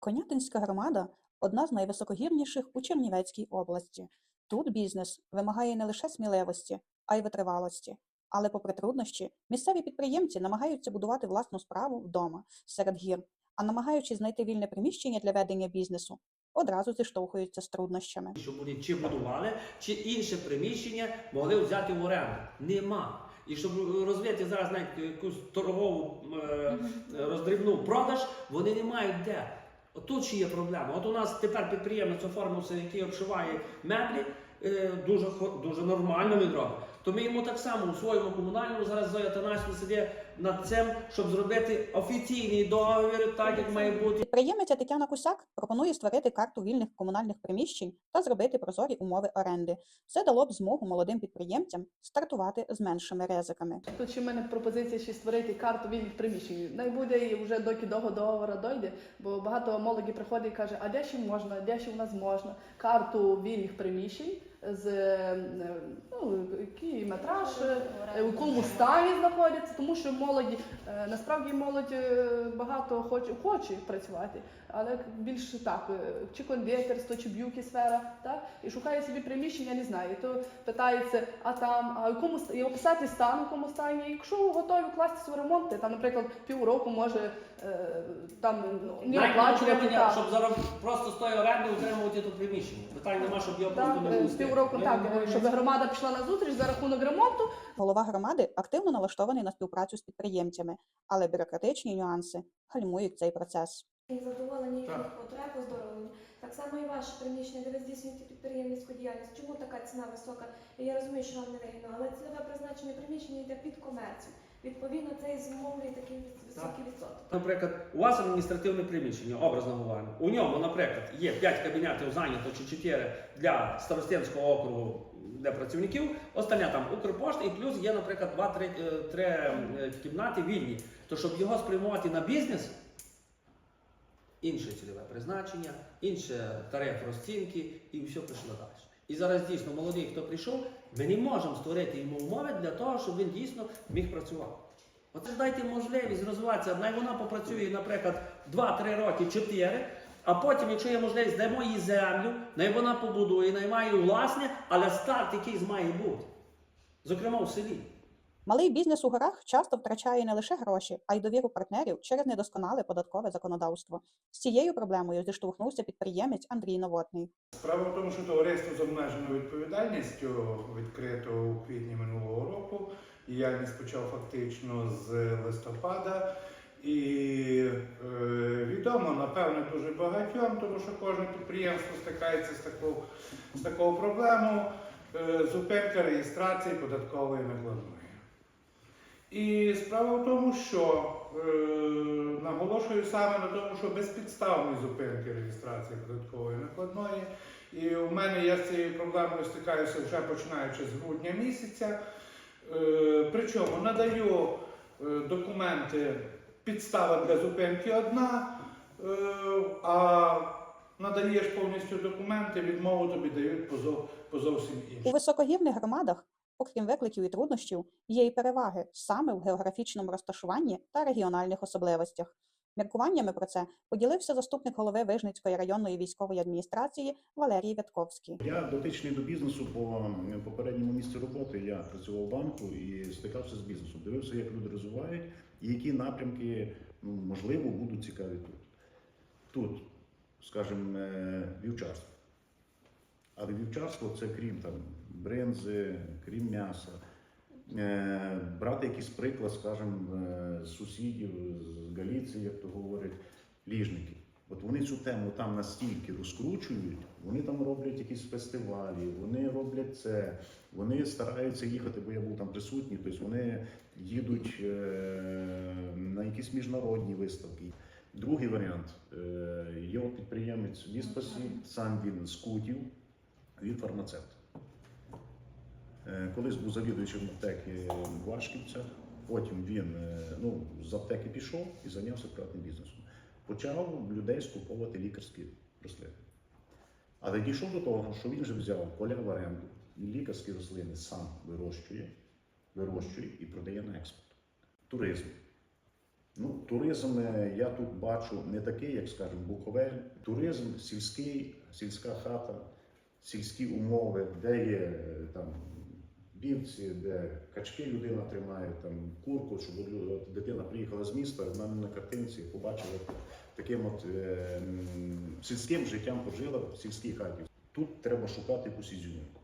Конятинська громада одна з найвисокогірніших у Чернівецькій області. Тут бізнес вимагає не лише сміливості, а й витривалості. Але, попри труднощі, місцеві підприємці намагаються будувати власну справу вдома серед гір, а намагаючись знайти вільне приміщення для ведення бізнесу, одразу зіштовхуються з труднощами. щоб вони чи будували, чи інше приміщення могли взяти в оренду. Нема. І щоб розвити зараз навіть якусь торгову е, роздрібну продаж, вони не мають де. Тут ще є проблема. От у нас тепер підприємець оформився, який обшиває меблі, е, дуже, дуже нормально він робить. То ми йому так само у своєму комунальному зараз Зоя Танасівна сидить над цим, щоб зробити офіційний договір, так як має бути. Підприємиця Тетяна Кусяк пропонує створити карту вільних комунальних приміщень та зробити прозорі умови оренди. Це дало б змогу молодим підприємцям стартувати з меншими ризиками. Тут ще в мене пропозиція ще створити карту вільних приміщень. Най буде і вже доки до договору дойде, бо багато молоді приходить і каже, а де ще можна, де ще в нас можна карту вільних приміщень з е, ну, який метраж, е, у якому стані знаходяться, тому що молоді е, насправді молодь е, багато хоче, хоче працювати, але більше так, чи кондитерство, чи б'юті сфера, так і шукає собі приміщення, не знаю. То питається, а там, а в якому і описати стан, в якому стані. Якщо готові вкластися в ремонти, там, наприклад, півроку може там не оплачувати. щоб зараз просто з тої оренди утримувати то приміщення. Питань нема, щоб його просто не пустити. так, щоб громада пішла на зустріч за рахунок ремонту, Голова громади активно налаштований на співпрацю з підприємцями, але бюрократичні нюанси гальмують цей процес. задоволення їхніх потреб оздоровлення. Так само і ваше приміщення, де ви здійснюєте підприємницьку діяльність. Чому така ціна висока? Я розумію, що вам не вигідно, але цільове призначення приміщення йде під комерцію. Відповідно, це і зумовлює такий високий відсоток. Наприклад, у вас адміністративне приміщення, образно говоримо. У ньому, наприклад, є 5 кабінетів зайнято чи 4 для старостинського округу для працівників, остання там Укрпошта, і плюс є, наприклад, 2-3 кімнати вільні. То щоб його спрямувати на бізнес, інше цільове призначення, інше тариф розцінки, і все пішло далі. І зараз дійсно молодий, хто прийшов, ми не можемо створити йому умови для того, щоб він дійсно міг працювати. Оце дайте можливість розвиватися. Най вона попрацює, наприклад, 2-3 роки, 4, а потім, якщо є можливість, дамо їй землю, най вона побудує, най має власне, але старт якийсь має бути. Зокрема, в селі. Малий бізнес у горах часто втрачає не лише гроші, а й довіру партнерів через недосконале податкове законодавство. З цією проблемою зіштовхнувся підприємець Андрій Новотний. Справа в тому, що товариство з обмеженою відповідальністю відкрито у квітні минулого року. Діяльність почав фактично з листопада. І е, відомо, напевно, дуже багатьом, тому що кожне підприємство стикається з такою, з такою проблемою е, зупинка реєстрації податкової накладної. І справа в тому, що е, наголошую саме на тому, що безпідставної зупинки реєстрації податкової накладної. І у мене я з цією проблемою стикаюся вже починаючи з грудня місяця. Е, причому надаю е, документи, підстава для зупинки одна, е, а надаєш повністю документи, відмову тобі дають по, зо- по зовсім У високогірних громадах, окрім викликів і труднощів, є й переваги саме в географічному розташуванні та регіональних особливостях. Міркуваннями про це поділився заступник голови Вижницької районної військової адміністрації Валерій Вятковський. Я дотичний до бізнесу по попередньому місці роботи. Я працював в банку і стикався з бізнесом. Дивився, як люди розвивають і які напрямки ну, можливо будуть цікаві тут. Тут, скажімо, е, вівчарство. Але вівчарство це крім там бринзи, крім м'яса. Е, Брати якийсь приклад, скажімо, е, з сусідів з Галіції, як то говорять, ліжники. От вони цю тему там настільки розкручують, вони там роблять якісь фестивалі, вони роблять це, вони стараються їхати, бо я був там присутній, тобто вони їдуть е, на якісь міжнародні виставки. Другий варіант е, є підприємець в Віспасі, сам він з Кутів, він фармацевт. Е, Колись був завідуючим аптеки в Вашківцях, потім він е, ну, з аптеки пішов і зайнявся приватним бізнесом. Почав людей скуповувати лікарські рослини. Але дійшов до того, що він же взяв поля в оренду, лікарські рослини сам вирощує, вирощує і продає на експорт. Туризм. Ну, туризм е, я тут бачу не такий, як скажімо, Буковель. Туризм сільський, сільська хата, сільські умови, де є там вівці, де качки людина тримає, там курку, щоб дитина приїхала з міста, в мене на картинці побачила таким от е, сільським життям пожила в сільській хаті. Тут треба шукати якусь ізюминку.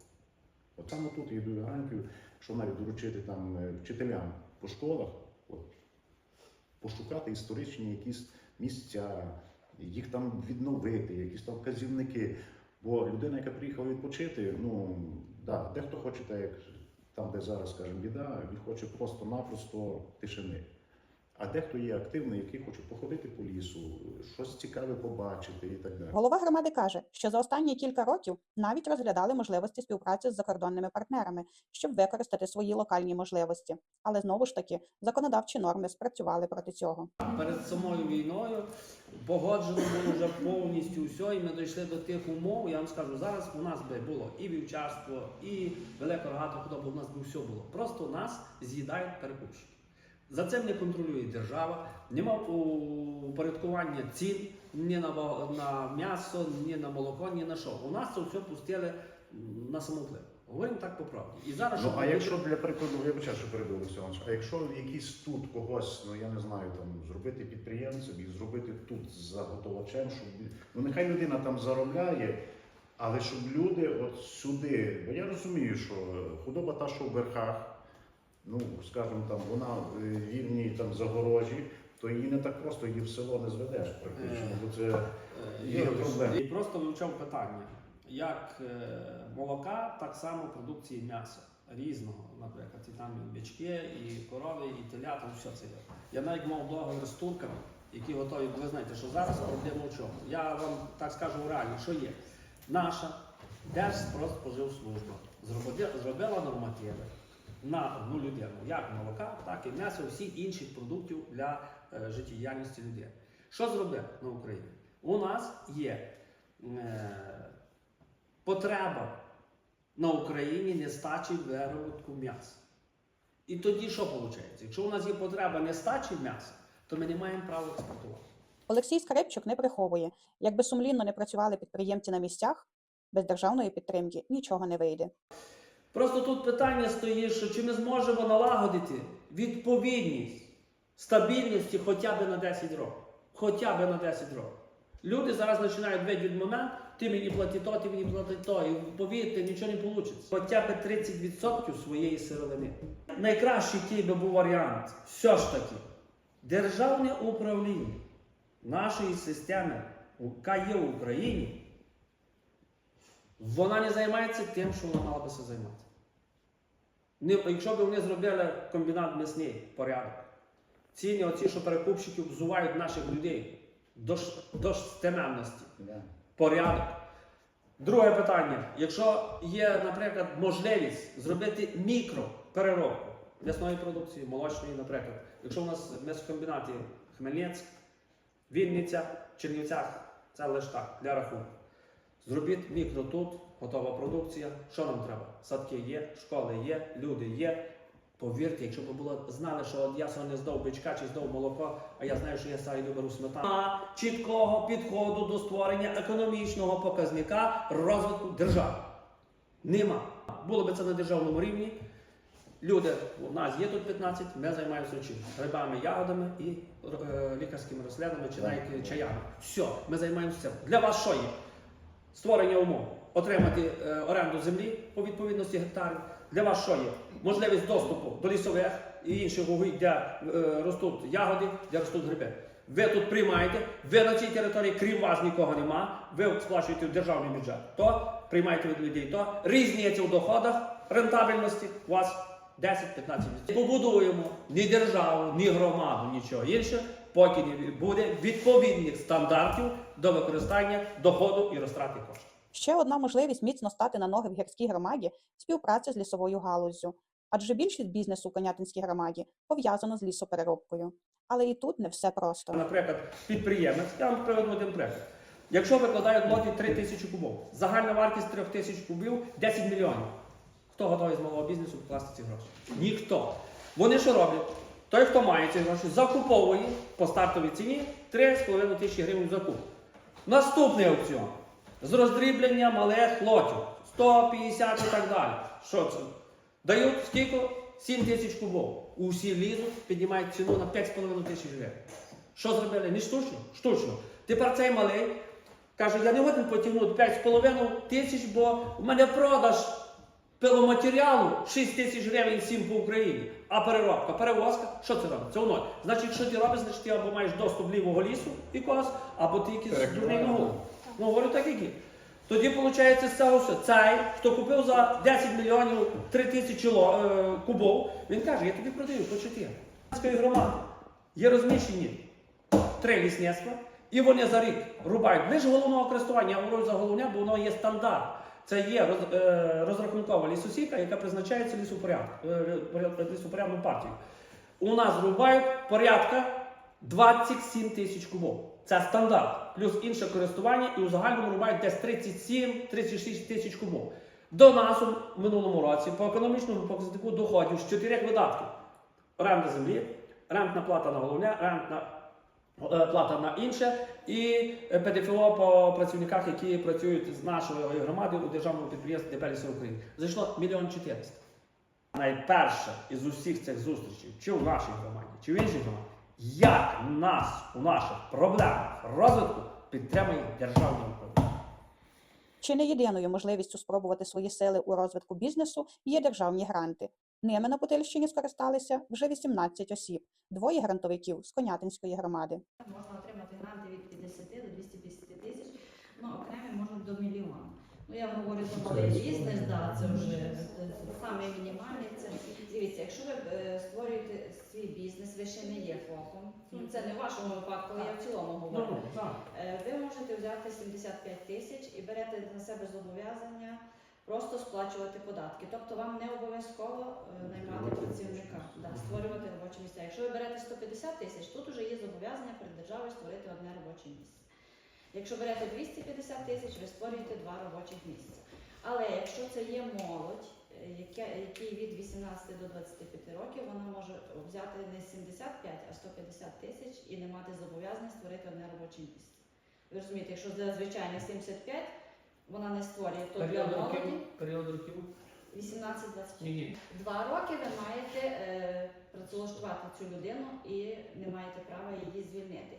От саме тут я йду гарантію, що навіть доручити там е, вчителям по школах, от, пошукати історичні якісь місця, їх там відновити, якісь там вказівники. Бо людина, яка приїхала відпочити, ну да, дехто хоче так, як там, де зараз, скажімо, біда, він хоче просто-напросто тишини. А дехто є активний, який хоче походити по лісу, щось цікаве побачити і так далі. Голова громади каже, що за останні кілька років навіть розглядали можливості співпраці з закордонними партнерами, щоб використати свої локальні можливості. Але знову ж таки законодавчі норми спрацювали проти цього. Перед самою війною погоджено було вже повністю все, і ми дійшли до тих умов. Я вам скажу, зараз у нас би було і вівчарство, і велика рогата худоба, у нас би все було. Просто нас з'їдають перекупщики. За цим не контролює держава, нема упорядкування цін ні на, на м'ясо, ні на молоко, ні на що. У нас це все пустили на самоплив. Говоримо так по правді. І зараз Ну, щоб а люди- якщо для прикладу, я вибачаю, що перебив Іванович, а якщо якийсь тут когось, ну я не знаю, там зробити підприємцем і зробити тут заготовачем, щоб ну нехай людина там заробляє, але щоб люди от сюди, бо я розумію, що худоба та, що в верхах, ну скажімо там, вона в вільній там загорожі, то її не так просто її в село не зведеш практично. Е. Бо це Е, Є проблема. І просто вивчав питання, як е, молока, так само продукції м'яса різного, наприклад, і там і бички, і корови, і телята, все це є. Я навіть мав договір з турками, які готові, ви знаєте, що зараз проблема в чому. Я вам так скажу реально, що є. Наша Держпродспоживслужба зробила нормативи на одну людину, як молока, так і м'ясо, всіх інших продуктів для е, життєдіяльності людей. Що зробив на Україні? У нас є е, потреба на Україні нестачі виробітку м'яса. І тоді що виходить? Якщо у нас є потреба нестачі м'яса, то ми не маємо права експортувати. Олексій Скрипчук не приховує, якби сумлінно не працювали підприємці на місцях, без державної підтримки нічого не вийде. Просто тут питання стоїть, що чи ми зможемо налагодити відповідність стабільності хоча б на 10 років. Хоча б на 10 років. Люди зараз починають від момент, ти мені плати то, ти мені плати то, і повірте, нічого не вийде. Хоча б 30% своєї сировини. Найкращий який би був варіант, все ж таки, державне управління нашої системи, яка є в Україні, вона не займається тим, що вона мала би займатися. Якщо б вони зробили комбінат м'ясний порядок, ціни, оці, що перекупщики взувають наших людей до, до стеменності, порядок. Друге питання: якщо є, наприклад, можливість зробити мікропереробку м'ясної продукції, молочної, наприклад, якщо у нас в м'ясокомбінаті Хмельницьк, Вінниця, Чернівцях, це лише так, для рахунку. Зробіть мікро тут, готова продукція. Що нам треба? Садки є, школи є, люди є. Повірте, якщо б було знали, що от я сьогодні здав бичка чи здав молоко, а я знаю, що я сам беру сметану. Чіткого підходу до створення економічного показника розвитку держави. Нема. Було б це на державному рівні. Люди, у нас є тут 15, ми займаємося чим? Грибами, ягодами і е, лікарськими рослинами чи навіть чаями. Все, ми займаємося цим. Для вас що є? Створення умов, отримати е, оренду землі по відповідності гектарів. Для вас що є? Можливість доступу до лісових і інших угідь, де е, ростуть ягоди, де ростуть гриби. Ви тут приймаєте, ви на цій території, крім вас, нікого нема, ви сплачуєте в державний бюджет. То приймаєте від людей, то різниця в доходах, рентабельності у вас 10-15%. Побудуємо ні державу, ні громаду, нічого інше, поки не буде відповідних стандартів до використання доходу і розтрати коштів. Ще одна можливість міцно стати на ноги в гірській громаді співпраця з лісовою галуззю. Адже більшість бізнесу у Конятинській громаді пов'язано з лісопереробкою. Але і тут не все просто. Наприклад, підприємець, я вам приведу один приклад. Якщо викладають лоті 3 тисячі кубов, загальна вартість 3 тисяч кубів 10 мільйонів. Хто готовий з малого бізнесу покласти ці гроші? Ніхто. Вони що роблять? Той, хто має ці гроші, закуповує по стартовій ціні 3,5 тисячі гривень закуп. Наступний аукціон з роздріблення малих лотів 150 і так далі. Що це? Дають скільки? 7 тисяч кубов. Усі лізуть, піднімають ціну на 5,5 тисяч гривень. Що зробили? Не штучно? Штучно. Тепер цей малий каже, я не годен потягнути 5,5 тисяч, бо в мене продаж пиломатеріалу 6 тисяч гривень 7 по Україні. А переробка, перевозка, що це робить? Це воно. Значить, що ти робиш, значить ти або маєш доступ лівого лісу якогось, або ти якийсь дурний ногу. Ну, говорю так як є. Тоді, виходить, з цього все. Цей, хто купив за 10 мільйонів 3 тисячі е, кубов, він каже, я тобі продаю по 4. Ської громади є розміщені три лісництва, і вони за рік рубають не ж головного користування, я говорю за головне, бо воно є стандарт. Це є е, розрахункова лісосіка, яка призначається е, лісопорядну партію. У нас рубають порядка 27 тисяч кубов. Це стандарт. Плюс інше користування, і у загальному рубають десь 37-36 тисяч кубов. До нас у минулому році по економічному показнику доходів з чотирьох видатків: оренда землі, рентна плата на головне, рентна плата на інше і е, ПДФО по працівниках, які працюють з нашої громади у державному підприємстві ДП України. Зайшло мільйон 400. Найперше із усіх цих зустрічей, чи в нашій громаді, чи в іншій громаді, як нас у наших проблемах розвитку підтримує державне управління. Чи не єдиною можливістю спробувати свої сили у розвитку бізнесу є державні гранти. Ними на Путильщині скористалися вже 18 осіб, двоє грантовиків з Конятинської громади. Можна отримати гранти від 50 до 250 тисяч, ну окремі можуть до мільйона. Ну я говорю про малий бізнес, да, це вже е, саме мінімальний. Це дивіться, якщо ви е, створюєте свій бізнес, ви ще не є ФОПом. Ну це не в вашому випадку, але я в цілому говорю. Ну. Е, Ви можете взяти 75 тисяч і берете на себе зобов'язання просто сплачувати податки. Тобто вам не обов'язково е, наймати працівника, да, створювати робочі місця. Якщо ви берете 150 тисяч, тут вже є зобов'язання перед державою створити одне робоче місце. Якщо берете 250 тисяч, ви створюєте два робочих місця. Але якщо це є молодь, е, якій від 18 до 25 років, вона може взяти не 75, а 150 тисяч і не мати зобов'язання створити одне робоче місце. Ви розумієте, якщо для звичайних 75, вона не створює, то для Період молоді років, період років. 18-25. Ні, ні. Два роки ви маєте е, працевлаштувати цю людину і не маєте права її звільнити.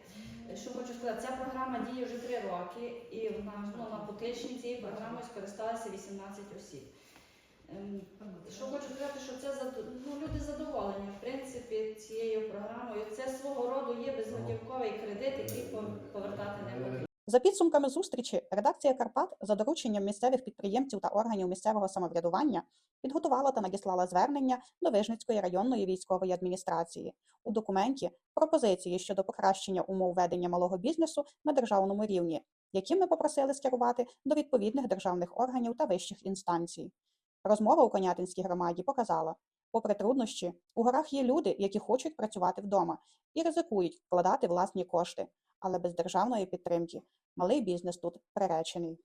Е, Що хочу сказати, ця програма діє вже три роки, і в нас ну, на Путильщині цією програмою скористалися 18 осіб. Ем, Що хочу сказати, що це ну, люди задоволені в принципі цією програмою. Це свого роду є безготівковий кредит, який пов- повертати не потрібно. За підсумками зустрічі, редакція Карпат за дорученням місцевих підприємців та органів місцевого самоврядування підготувала та надіслала звернення до Вижницької районної військової адміністрації. У документі пропозиції щодо покращення умов ведення малого бізнесу на державному рівні, які ми попросили скерувати до відповідних державних органів та вищих інстанцій. Розмова у Конятинській громаді показала, попри труднощі, у горах є люди, які хочуть працювати вдома і ризикують вкладати власні кошти, але без державної підтримки малий бізнес тут приречений.